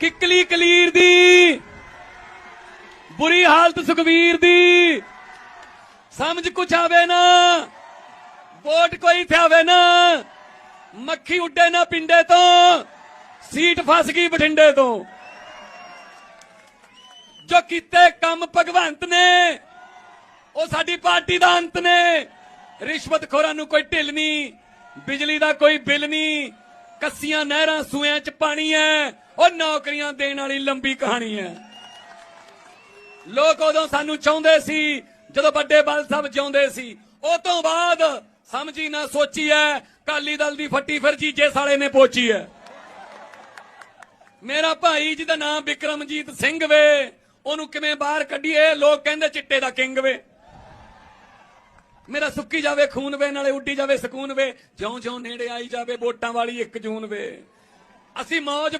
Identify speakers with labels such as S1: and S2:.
S1: ਕਿੱਕਲੀ ਕਲੀਰ ਦੀ, ਬੁਰੀ ਹਾਲਤ ਸੁਖਵੀਰ ਦੀ। ਸਮਝ ਕੁਛ ਆਵੇ ਨਾ, ਵੋਟ ਕੋਈ ਥਾਵੇ ਨਾ, ਮੱਖੀ ਉੱਡੇ ਨਾ ਪਿੰਡੇ ਤੋਂ, ਸੀਟ ਫਸ ਗਈ ਬਠਿੰਡੇ ਤੋਂ। ਜੋ ਕੀਤੇ ਕੰਮ ਭਗਵੰਤ ਨੇ, ਉਹ ਸਾਡੀ ਪਾਰਟੀ ਦਾ ਅੰਤ ਨੇ। ਰਿਸ਼ਵਤਖੋਰਾਂ ਨੂੰ ਕੋਈ ਢਿੱਲ ਨਹੀਂ, ਬਿਜਲੀ ਦਾ ਕੋਈ ਬਿੱਲ ਨਹੀਂ। ਕੱਸੀਆਂ ਨਹਿਰਾਂ ਸੂਇਆਂ 'ਚ ਪਾਣੀ ਹੈ ਉਹ ਨੌਕਰੀਆਂ ਦੇਣ ਵਾਲੀ ਲੰਬੀ ਕਹਾਣੀ ਹੈ ਲੋਕ ਉਦੋਂ ਸਾਨੂੰ ਚਾਹੁੰਦੇ ਸੀ, ਜਦੋਂ ਵੱਡੇ ਬਲ ਸਾਹਿਬ ਜਿਉਂਦੇ ਸੀ। ਉਹ ਤੋਂ ਬਾਅਦ ਸਮਝੀ ਨਾ ਸੋਚੀ ਐ ਕਾਲੀ ਦਲ ਦੀ ਫੱਟੀ ਫਿਰ ਜੀਜੇ ਸਾਲੇ ਨੇ ਪੋਚੀ ਐ ਮੇਰਾ ਭਾਈ ਜਿਹਦਾ ਨਾਮ ਵਿਕਰਮਜੀਤ ਸਿੰਘ ਵੇ। ਉਹਨੂੰ ਕਿਵੇਂ ਬਾਹਰ ਕੱਢੀਏ, ਲੋਕ ਕਹਿੰਦੇ ਚਿੱਟੇ ਦਾ ਕਿੰਗ ਵੇ। ਮੇਰਾ ਸੁੱਕੀ ਜਾਵੇ, ਖੂਨ ਵੇ, ਨਾਲੇ ਉੱਡੀ ਜਾਵੇ, ਸਕੂਨ ਵੇ। ਜਿਉਂ ਜਿਉਂ ਨੇੜੇ ਆਈ ਜਾਵੇ, ਵੋਟਾਂ ਵਾਲੀ 1 ਜੂਨ ਵੇ। ਅਸੀਂ ਮੌਜ